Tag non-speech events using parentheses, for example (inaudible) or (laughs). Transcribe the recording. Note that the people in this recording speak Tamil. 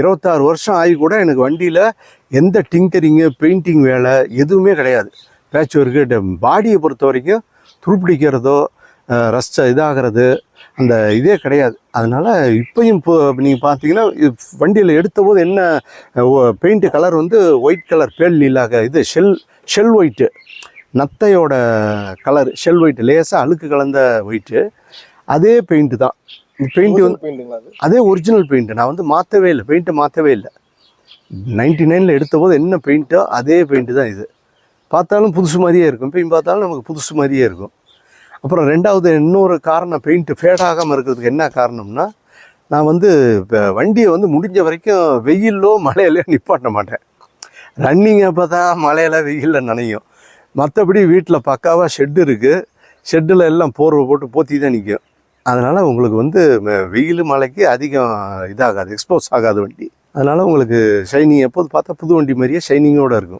இருபத்தாறு வருஷம் ஆகி கூட எனக்கு வண்டியில் எந்த டிங்கரிங்கு பெயிண்டிங் வேலை எதுவுமே கிடையாது. பேட்ச் ஒர்க்கு பாடியை பொறுத்த வரைக்கும் துருப்பிடிக்கிறதோ ரஸ்ட இதாகிறது அந்த இதே கிடையாது. அதனால் இப்போயும் இப்போ நீங்கள் பார்த்தீங்கன்னா வண்டியில் எடுத்தபோது என்ன பெயிண்ட்டு கலர் வந்து ஒயிட் கலர் பேல் நீலாக இது ஷெல் ஷெல் ஒயிட்டு நத்தையோட கலர் ஷெல் ஒயிட்டு லேசாக அழுக்கு கலந்த ஒயிட்டு அதே பெயிண்ட்டு தான். பெயிண்ட் வந்து அது? ஒரிஜினல் பெயிண்ட் நான் வந்து மாற்றவே இல்லை. பெயிண்ட்டை மாற்றவே இல்லை. நைன்டி நைனில் எடுத்தபோது என்ன பெயிண்ட்டோ அதே பெயிண்ட்டு தான் இது. பார்த்தாலும் புதுசு மாதிரியே இருக்கும். இப்பயும் பார்த்தாலும் நமக்கு புதுசு மாதிரியே இருக்கும். அப்புறம் ரெண்டாவது இன்னொரு காரணம் பெயிண்ட் ஃபேட் ஆகாமல் இருக்கிறதுக்கு என்ன காரணம்னா நான் வந்து இப்போ வண்டியை வந்து முடிஞ்ச வரைக்கும் வெயிலோ மழையிலையோ (laughs) நிப்பாட்ட மாட்டேன். ரன்னிங் அப்போ தான் மழையில வெயிலில் நனையும். மற்றபடி வீட்டில் பக்காவாக ஷெட்டு இருக்குது ஷெட்டில் எல்லாம் போர்வை போட்டு போத்தி தான் நிற்கும் அதனால் உங்களுக்கு வந்து ம- வெயில் மழைக்கு அதிகம் இதாகாது எக்ஸ்போஸ் ஆகாது வண்டி. அதனால் உங்களுக்கு ஷைனிங் எப்போது பார்த்தா புது வண்டி மாதிரியே ஷைனிங்கோடு இருக்கும்.